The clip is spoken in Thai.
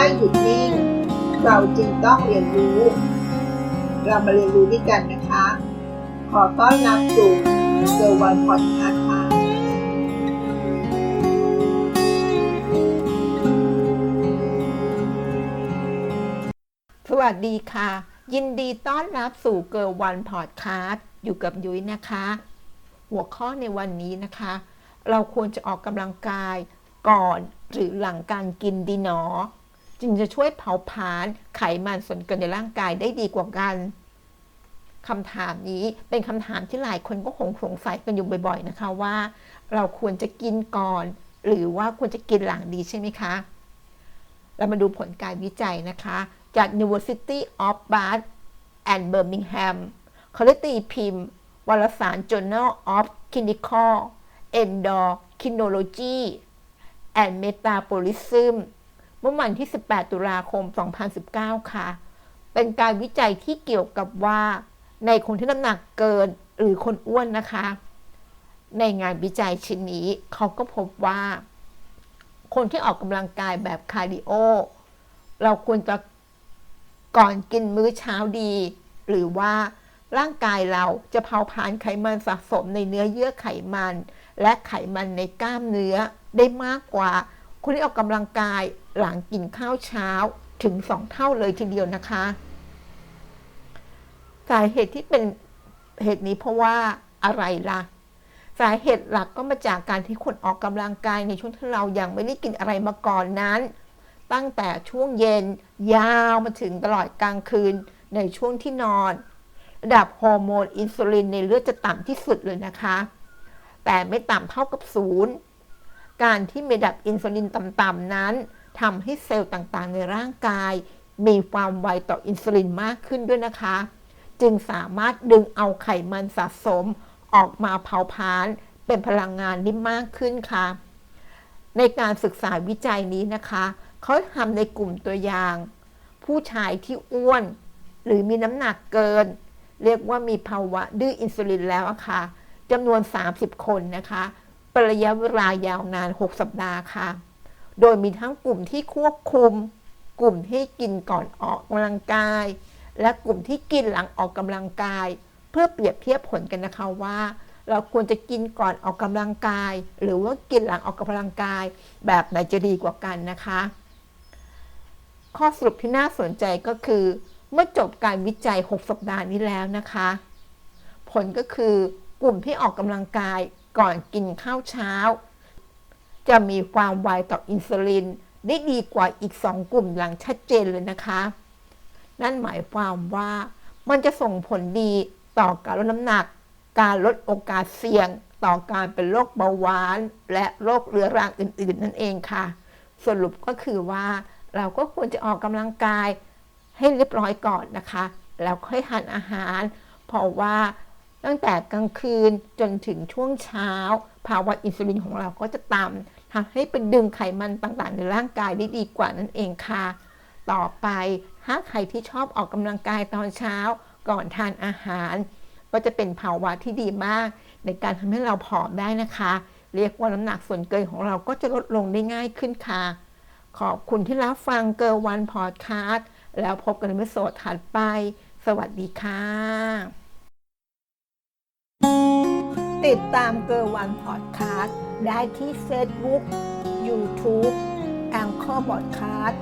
ไม่หยุดนิ่ง เราจึงต้องเรียนรู้ เรามาเรียนรู้ด้วยกันนะคะ ขอต้อนรับสู่เซอร์วันพอดคาส์ค่ะสวัสดีค่ะ ยินดีต้อนรับสู่เกิร์ลวันพอดคาสต์อยู่กับยุ้ยนะคะ หัวข้อในวันนี้นะคะ เราควรจะออกกำลังกายก่อนหรือหลังการกินดีหนอ จึงจะช่วยเผาผลาญไขมันส่วนเกินในร่างกายได้ดีกว่ากันคำถามนี้เป็นคำถามที่หลายคนก็คงสงสัยกันอยู่บ่อย ๆ นะคะว่า เราควรจะกินก่อน หรือว่าควรจะกินหลังดีใช่ไหมคะ เรามาดูผลการวิจัยนะคะ จาก University of Bath and Birmingham เขาได้ตีพิมพ์ วารสาร Journal of Clinical Endocrinology and Metabolism เมื่อวันที่ 18 ตุลาคม 2019 ค่ะ เป็นการวิจัยที่เกี่ยวกับว่าในคนที่น้ำหนักเกินหรือคนอ้วนนะคะ ในงานวิจัยชิ้นนี้เขาก็พบว่า คนที่ออกกำลังกายแบบคาร์ดิโอ เราควรจะก่อนกินมื้อเช้าดี หรือว่าร่างกายเราจะเผาผลาญไขมันสะสมในเนื้อเยื่อไขมัน และไขมันในกล้ามเนื้อได้มากกว่า คนที่ออกกำลังกายหลังกินข้าวเช้าถึงสองเท่าเลยทีเดียวนะคะ สาเหตุที่เป็นเหตุนี้เพราะว่าอะไรล่ะ สาเหตุหลักก็มาจากการที่คนออกกำลังกายในช่วงที่เรายังไม่ได้กินอะไรมาก่อนนั้น ตั้งแต่ช่วงเย็นยาวมาถึงตลอดกลางคืนในช่วงที่นอน ระดับฮอร์โมนอินซูลินในเลือดจะต่ำที่สุดเลยนะคะ แต่ไม่ต่ำเท่ากับศูนย์ การที่มีระดับอินซูลินต่ำๆนั้นทำให้เซลล์ต่างๆ ในร่างกาย มีความไวต่ออินซูลินมากขึ้นด้วยนะคะ จึงสามารถดึงเอาไขมันสะสมออกมาเผาผลาญเป็นพลังงานได้มากขึ้นค่ะ ในการศึกษาวิจัยนี้นะคะ เขาทำในกลุ่มตัวอย่าง ผู้ชายที่อ้วน หรือมีน้ำหนักเกิน เรียกว่ามีภาวะดื้ออินซูลินแล้วะค่ะจำนวน 30 คนนะคะ เป็นระยะเวลายาวนาน 6 สัปดาห์ค่ะ โดยมีทั้งกลุ่มที่ควบคุม กลุ่มที่กินก่อนออกกำลังกาย และกลุ่มที่กินหลังออกกำลังกาย เพื่อเปรียบเทียบผลกันนะคะว่า เราควรจะกินก่อนออกกำลังกาย หรือว่ากินหลังออกกำลังกาย แบบไหนจะดีกว่ากันนะคะ ข้อสรุปที่น่าสนใจก็คือ เมื่อจบการวิจัย 6 สัปดาห์นี้แล้วนะคะ ผลก็คือกลุ่มที่ออกกำลังกาย ก่อนกินข้าวเช้า จะมีความไวต่ออินซูลินได้ดีกว่าอีก 2 กลุ่มหลังชัดเจนเลยนะคะ นั่นหมายความว่ามันจะส่งผลดีต่อการลดน้ำหนัก การลดโอกาสเสี่ยง ต่อการเป็นโรคเบาหวาน และโรคเรื้อรังอื่น ๆ นั่นเองค่ะ สรุปก็คือว่าเราก็ควรจะออกกำลังกายให้เรียบร้อยก่อนนะคะ แล้วค่อยทานอาหาร เพราะว่า ตั้งแต่กลางคืนจนถึงช่วงเช้า ภาวะอินซูลินของเราก็จะต่ำทำให้เป็นดึงไขมันต่างๆ ในร่างกายได้ดีกว่านั่นเองค่ะ ต่อไปถ้าใครที่ชอบออกกำลังกายตอนเช้าก่อนทานอาหาร ก็จะเป็นภาวะที่ดีมาก ในการทำให้เราผอมได้นะคะ เรียกว่าน้ำหนักส่วนเกินของเราก็จะลดลงได้ง่ายขึ้นค่ะ ขอบคุณที่รับฟังเกอร์วันพอดคาสต์แล้วพบกันในวิดีโอถัดไป สวัสดีค่ะ ติดตามเกอร์วันพอดคาสต์ได้ที่เฟซบุ๊กยูทูบแองเกอร์บอดคาสต์